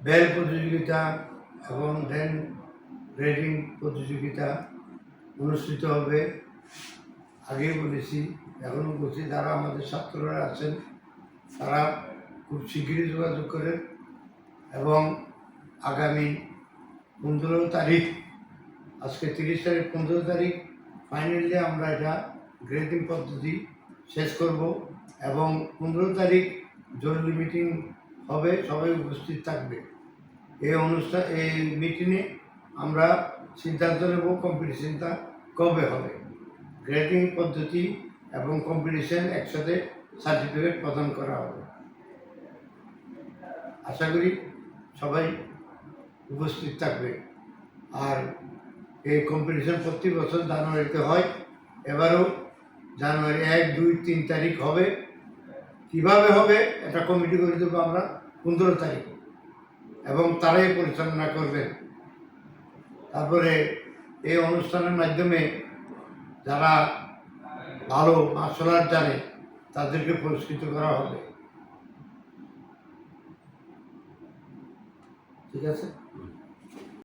Bell প্রতিযোগিতা এবং Dan রেডিং প্রতিযোগিতা অনুষ্ঠিত হবে। আগেই বলেছি, এখনও বলছি, যারা আমাদের ছাত্ররা আছেন, তারা খুব শীঘ্রই যোগাযোগ করেন এবং আগামী পনেরো তারিখ, আজকে তিরিশ তারিখ, পনেরো তারিখ ফাইনালি আমরা এটা গ্রেডিং পদ্ধতি শেষ করব এবং পনেরো তারিখ জরুরি মিটিং হবে, সবাই উপস্থিত থাকবে। এই অনুষ্ঠান, এই মিটিংয়ে আমরা সিদ্ধান্ত নেব কম্পিটিশনটা কবে হবে। গ্রেডিং পদ্ধতি এবং কম্পিটিশন একসাথে সার্টিফিকেট প্রদান করা হবে। আশা করি সবাই উপস্থিত থাকবে। আর এই কম্পিটিশন প্রতি বছর জানুয়ারিতে হয়। এবারও জানুয়ারি এক, দুই, তিন তারিখ হবে। কীভাবে হবে এটা কমিটি করে দেবো আমরা পনেরো তারিখ। এবং তারাই পরিচালনা করবেন। তারপরে এই অনুষ্ঠানের মাধ্যমে যারা ভালো মার্শাল আর্ট জানে, তাদেরকে পুরস্কৃত করা হবে। ঠিক আছে?